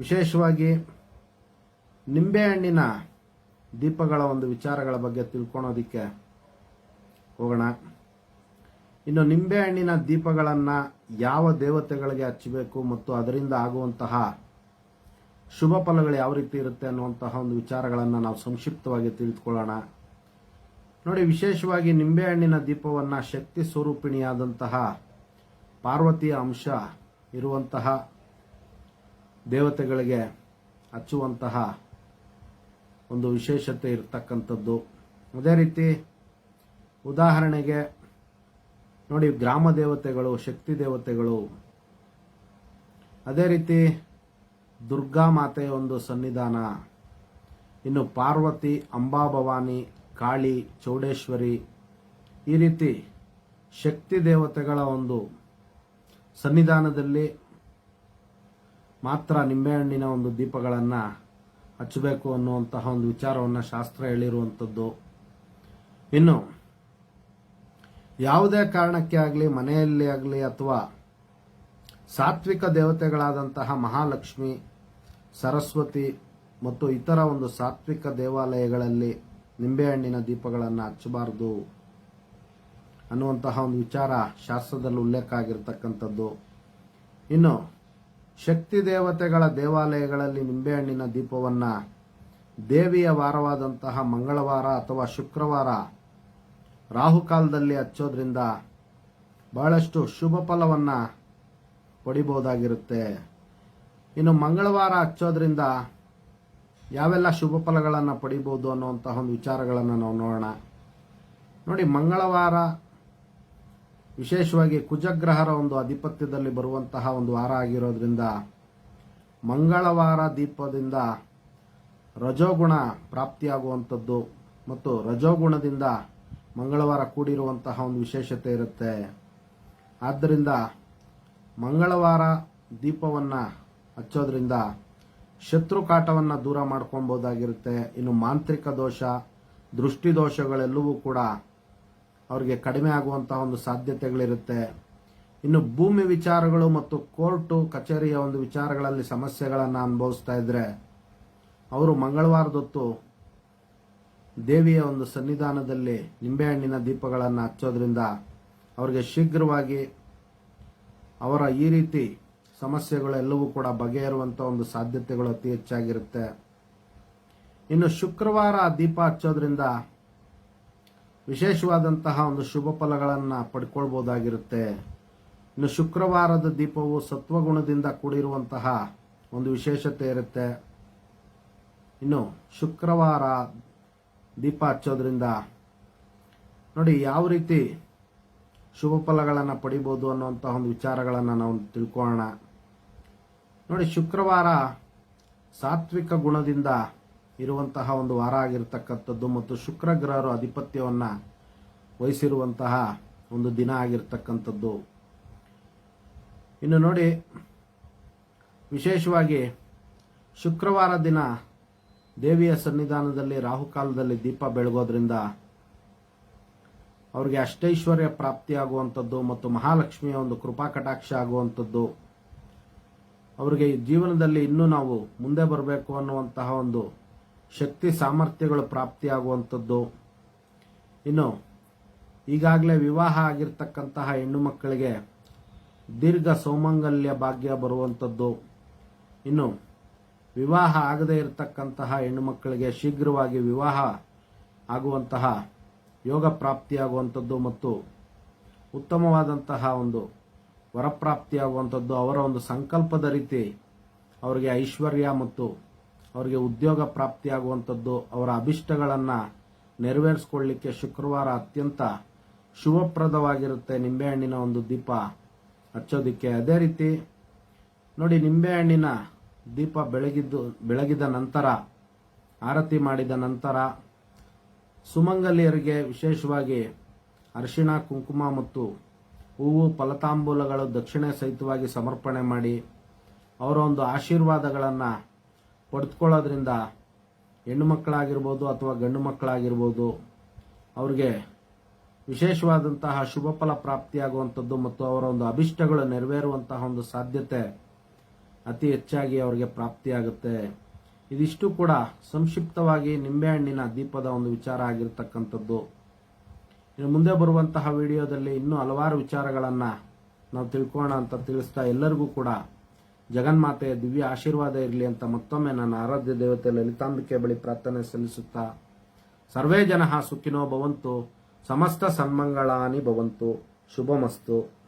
ವಿಶೇಷವಾಗಿ ನಿಂಬೆಹಣ್ಣಿನ ದೀಪಗಳ ಒಂದು ವಿಚಾರಗಳ ಬಗ್ಗೆ ತಿಳ್ಕೊಳೋದಕ್ಕೆ ಹೋಗೋಣ. ಇನ್ನು ನಿಂಬೆಹಣ್ಣಿನ ದೀಪಗಳನ್ನು ಯಾವ ದೇವತೆಗಳಿಗೆ ಹಚ್ಚಬೇಕು ಮತ್ತು ಅದರಿಂದ ಆಗುವಂತಹ ಶುಭ ಫಲಗಳು ಯಾವ ರೀತಿ ಇರುತ್ತೆ ಅನ್ನುವಂತಹ ಒಂದು ವಿಚಾರಗಳನ್ನು ನಾವು ಸಂಕ್ಷಿಪ್ತವಾಗಿ ತಿಳಿದುಕೊಳ್ಳೋಣ. ನೋಡಿ, ವಿಶೇಷವಾಗಿ ನಿಂಬೆಹಣ್ಣಿನ ದೀಪವನ್ನು ಶಕ್ತಿ ಸ್ವರೂಪಿಣಿಯಾದಂತಹ ಪಾರ್ವತಿಯ ಅಂಶ ಇರುವಂತಹ ದೇವತೆಗಳಿಗೆ ಹಚ್ಚುವಂತಹ ಒಂದು ವಿಶೇಷತೆ ಇರತಕ್ಕಂಥದ್ದು. ಅದೇ ರೀತಿ ಉದಾಹರಣೆಗೆ ನೋಡಿ ಗ್ರಾಮ ದೇವತೆಗಳು, ಶಕ್ತಿ ದೇವತೆಗಳು. ಅದೇ ರೀತಿ ದುರ್ಗಾ ಮಾತೆಯ ಒಂದು ಸನ್ನಿಧಾನ. ಇನ್ನು ಪಾರ್ವತಿ ಅಂಬಾಭವಾನಿ ಕಾಳಿ, ಚೌಡೇಶ್ವರಿ ಈ ರೀತಿ ಶಕ್ತಿ ದೇವತೆಗಳ ಒಂದು ಸನ್ನಿಧಾನದಲ್ಲಿ ಮಾತ್ರ ನಿಂಬೆಹಣ್ಣಿನ ಒಂದು ದೀಪಗಳನ್ನು ಹಚ್ಚಬೇಕು ಅನ್ನುವಂತಹ ಒಂದು ವಿಚಾರವನ್ನು ಶಾಸ್ತ್ರ ಹೇಳಿರುವಂಥದ್ದು ಇನ್ನು, ಯಾವುದೇ ಕಾರಣಕ್ಕೆ ಆಗಲಿ, ಮನೆಯಲ್ಲಿ ಆಗಲಿ ಅಥವಾ ಸಾತ್ವಿಕ ದೇವತೆಗಳಾದಂತಹ ಮಹಾಲಕ್ಷ್ಮಿ, ಸರಸ್ವತಿ ಮತ್ತು ಇತರ ಒಂದು ಸಾತ್ವಿಕ ದೇವಾಲಯಗಳಲ್ಲಿ ನಿಂಬೆಹಣ್ಣಿನ ದೀಪಗಳನ್ನು ಹಚ್ಚಬಾರದು ಅನ್ನುವಂತಹ ಒಂದು ವಿಚಾರ ಶಾಸ್ತ್ರದಲ್ಲಿ ಉಲ್ಲೇಖ ಆಗಿರತಕ್ಕಂಥದ್ದು. ಇನ್ನು ಶಕ್ತಿ ದೇವತೆಗಳ ದೇವಾಲಯಗಳಲ್ಲಿ ನಿಂಬೆಹಣ್ಣಿನ ದೀಪವನ್ನು ದೇವಿಯ ವಾರವಾದಂತಹ ಮಂಗಳವಾರ ಅಥವಾ ಶುಕ್ರವಾರ ರಾಹುಕಾಲದಲ್ಲಿ ಹಚ್ಚೋದ್ರಿಂದ ಬಹಳಷ್ಟು ಶುಭ ಫಲವನ್ನು ಪಡಿಬಹುದಾಗಿರುತ್ತೆ. ಇನ್ನು ಮಂಗಳವಾರ ಹಚ್ಚೋದ್ರಿಂದ ಯಾವೆಲ್ಲ ಶುಭ ಫಲಗಳನ್ನು ಪಡಿಬೋದು ಅನ್ನುವಂತಹ ಒಂದು ವಿಚಾರಗಳನ್ನು ನಾವು ನೋಡೋಣ. ನೋಡಿ, ಮಂಗಳವಾರ ವಿಶೇಷವಾಗಿ ಕುಜಗ್ರಹರ ಒಂದು ಆಧಿಪತ್ಯದಲ್ಲಿ ಬರುವಂತಹ ಒಂದು ವಾರ ಆಗಿರೋದ್ರಿಂದ ಮಂಗಳವಾರ ದೀಪದಿಂದ ರಜೋಗುಣ ಪ್ರಾಪ್ತಿಯಾಗುವಂಥದ್ದು ಮತ್ತು ರಜೋಗುಣದಿಂದ ಮಂಗಳವಾರ ಕೂಡಿರುವಂತಹ ಒಂದು ವಿಶೇಷತೆ ಇರುತ್ತೆ. ಆದ್ದರಿಂದ ಮಂಗಳವಾರ ದೀಪವನ್ನು ಹಚ್ಚೋದ್ರಿಂದ ಶತ್ರು ಕಾಟವನ್ನು ದೂರ ಮಾಡ್ಕೊಬೋದಾಗಿರುತ್ತೆ ಇನ್ನು ಮಾಂತ್ರಿಕ ದೋಷ, ದೃಷ್ಟಿ ದೋಷಗಳೆಲ್ಲವೂ ಕೂಡ ಅವರಿಗೆ ಕಡಿಮೆ ಆಗುವಂತಹ ಒಂದು ಸಾಧ್ಯತೆಗಳಿರುತ್ತೆ. ಇನ್ನು ಭೂಮಿ ವಿಚಾರಗಳು ಮತ್ತು ಕೋರ್ಟು, ಕಚೇರಿಯ ಒಂದು ವಿಚಾರಗಳಲ್ಲಿ ಸಮಸ್ಯೆಗಳನ್ನು ಅನುಭವಿಸ್ತಾ ಇದ್ರೆ, ಅವರು ಮಂಗಳವಾರದೊತ್ತು ದೇವಿಯ ಒಂದು ಸನ್ನಿಧಾನದಲ್ಲಿ ನಿಂಬೆಹಣ್ಣಿನ ದೀಪಗಳನ್ನು ಹಚ್ಚೋದ್ರಿಂದ ಅವರಿಗೆ ಶೀಘ್ರವಾಗಿ ಅವರ ಈ ರೀತಿ ಸಮಸ್ಯೆಗಳೆಲ್ಲವೂ ಕೂಡ ಬಗೆಹರುವಂಥ ಒಂದು ಸಾಧ್ಯತೆಗಳು ಅತಿ ಹೆಚ್ಚಾಗಿರುತ್ತೆ. ಇನ್ನು ಶುಕ್ರವಾರ ದೀಪ ಹಚ್ಚೋದ್ರಿಂದ ವಿಶೇಷವಾದಂತಹ ಒಂದು ಶುಭ ಫಲಗಳನ್ನು ಪಡ್ಕೊಳ್ಬೋದಾಗಿರುತ್ತೆ. ಇನ್ನು ಶುಕ್ರವಾರದ ದೀಪವು ಸತ್ವಗುಣದಿಂದ ಕೂಡಿರುವಂತಹ ಒಂದು ವಿಶೇಷತೆ ಇರುತ್ತೆ. ಇನ್ನು ಶುಕ್ರವಾರ ದೀಪ ಹಚ್ಚೋದ್ರಿಂದ ನೋಡಿ ಯಾವ ರೀತಿ ಶುಭ ಫಲಗಳನ್ನು ಪಡಿಬೋದು ಅನ್ನುವಂತಹ ಒಂದು ವಿಚಾರಗಳನ್ನು ನಾವು ತಿಳ್ಕೊಳ್ಳೋಣ. ನೋಡಿ ಶುಕ್ರವಾರ ಸಾತ್ವಿಕ ಗುಣದಿಂದ ಇರುವಂತಹ ಒಂದು ವಾರ ಆಗಿರ್ತಕ್ಕಂಥದ್ದು ಮತ್ತು ಶುಕ್ರ ಗ್ರಹರು ಆಧಿಪತ್ಯವನ್ನು ವಹಿಸಿರುವಂತಹ ಒಂದು ದಿನ ಆಗಿರ್ತಕ್ಕಂಥದ್ದು. ಇನ್ನು ನೋಡಿ, ವಿಶೇಷವಾಗಿ ಶುಕ್ರವಾರ ದಿನ ದೇವಿಯ ಸನ್ನಿಧಾನದಲ್ಲಿ ರಾಹುಕಾಲದಲ್ಲಿ ದೀಪ ಬೆಳಗೋದ್ರಿಂದ ಅವರಿಗೆ ಅಷ್ಟೈಶ್ವರ್ಯ ಪ್ರಾಪ್ತಿಯಾಗುವಂಥದ್ದು ಮತ್ತು ಮಹಾಲಕ್ಷ್ಮಿಯ ಒಂದು ಕೃಪಾ ಕಟಾಕ್ಷ ಆಗುವಂಥದ್ದು. ಅವರಿಗೆ ಜೀವನದಲ್ಲಿ ಇನ್ನೂ ನಾವು ಮುಂದೆ ಬರಬೇಕು ಅನ್ನುವಂತಹ ಒಂದು ಶಕ್ತಿ ಸಾಮರ್ಥ್ಯಗಳು ಪ್ರಾಪ್ತಿಯಾಗುವಂಥದ್ದು. ಇನ್ನು, ಈಗಾಗಲೇ ವಿವಾಹ ಆಗಿರ್ತಕ್ಕಂತಹ ಹೆಣ್ಣು ಮಕ್ಕಳಿಗೆ ದೀರ್ಘ ಸೌಮಂಗಲ್ಯ ಭಾಗ್ಯ ಬರುವಂಥದ್ದು. ಇನ್ನು, ವಿವಾಹ ಆಗದೇ ಇರತಕ್ಕಂತಹ ಹೆಣ್ಣು ಮಕ್ಕಳಿಗೆ ಶೀಘ್ರವಾಗಿ ವಿವಾಹ ಆಗುವಂತಹ ಯೋಗ ಪ್ರಾಪ್ತಿಯಾಗುವಂಥದ್ದು ಮತ್ತು ಉತ್ತಮವಾದಂತಹ ಒಂದು ವರಪ್ರಾಪ್ತಿಯಾಗುವಂಥದ್ದು ಅವರ ಒಂದು ಸಂಕಲ್ಪದ ರೀತಿ ಅವರಿಗೆ ಐಶ್ವರ್ಯ ಮತ್ತು ಅವರಿಗೆ ಉದ್ಯೋಗ ಪ್ರಾಪ್ತಿಯಾಗುವಂಥದ್ದು, ಅವರ ಅಭಿಷ್ಟಗಳನ್ನು ನೆರವೇರಿಸ್ಕೊಳ್ಳಿಕ್ಕೆ ಶುಕ್ರವಾರ ಅತ್ಯಂತ ಶುಭಪ್ರದವಾಗಿರುತ್ತೆ ನಿಂಬೆಹಣ್ಣಿನ ಒಂದು ದೀಪ ಹಚ್ಚೋದಿಕ್ಕೆ. ಅದೇ ರೀತಿ ನೋಡಿ, ನಿಂಬೆಹಣ್ಣಿನ ದೀಪ ಬೆಳಗಿದ್ದು, ಬೆಳಗಿದ ನಂತರ, ಆರತಿ ಮಾಡಿದ ನಂತರ ಸುಮಂಗಲಿಯರಿಗೆ ವಿಶೇಷವಾಗಿ ಅರಿಶಿಣ, ಕುಂಕುಮ ಮತ್ತು ಹೂವು, ಫಲತಾಂಬೂಲಗಳು ದಕ್ಷಿಣೆ ಸಹಿತವಾಗಿ ಸಮರ್ಪಣೆ ಮಾಡಿ ಅವರ ಒಂದು ಆಶೀರ್ವಾದಗಳನ್ನು ಪಡೆದುಕೊಳ್ಳೋದ್ರಿಂದ ಹೆಣ್ಣು ಮಕ್ಕಳಾಗಿರ್ಬೋದು ಅಥವಾ ಗಂಡು ಮಕ್ಕಳಾಗಿರ್ಬೋದು ಅವ್ರಿಗೆ ವಿಶೇಷವಾದಂತಹ ಶುಭ ಫಲ ಪ್ರಾಪ್ತಿಯಾಗುವಂಥದ್ದು ಮತ್ತು ಅವರ ಒಂದು ಅಭಿಷ್ಟಗಳು ನೆರವೇರುವಂತಹ ಒಂದು ಸಾಧ್ಯತೆ ಅತಿ ಹೆಚ್ಚಾಗಿ ಅವರಿಗೆ ಪ್ರಾಪ್ತಿಯಾಗುತ್ತೆ. ಇದಿಷ್ಟು ಕೂಡ ಸಂಕ್ಷಿಪ್ತವಾಗಿ ನಿಂಬೆಹಣ್ಣಿನ ದೀಪದ ಒಂದು ವಿಚಾರ ಆಗಿರತಕ್ಕಂಥದ್ದು. ಇನ್ನು ಮುಂದೆ ಬರುವಂತಹ ವಿಡಿಯೋದಲ್ಲಿ ಇನ್ನೂ ಹಲವಾರು ವಿಚಾರಗಳನ್ನು ನಾವು ತಿಳ್ಕೋಣ ಅಂತ ತಿಳಿಸ್ತಾ ಎಲ್ಲರಿಗೂ ಕೂಡ ಜಗನ್ಮಾತೆಯ ದಿವ್ಯ ಆಶೀರ್ವಾದ ಇರಲಿ ಅಂತ ಮತ್ತೊಮ್ಮೆ ನನ್ನ ಆರಾಧ್ಯ ದೇವತೆ ಲಲಿತಾಂಬಿಕೆ ಬಳಿ ಪ್ರಾರ್ಥನೆ ಸಲ್ಲಿಸುತ್ತಾ, ಸರ್ವೇ ಜನ ಸುಖಿನೋ ಭವಂತು, ಸಮಸ್ತ ಸನ್ಮಂಗಳಾನಿ ಭವಂತು, ಶುಭಮಸ್ತು.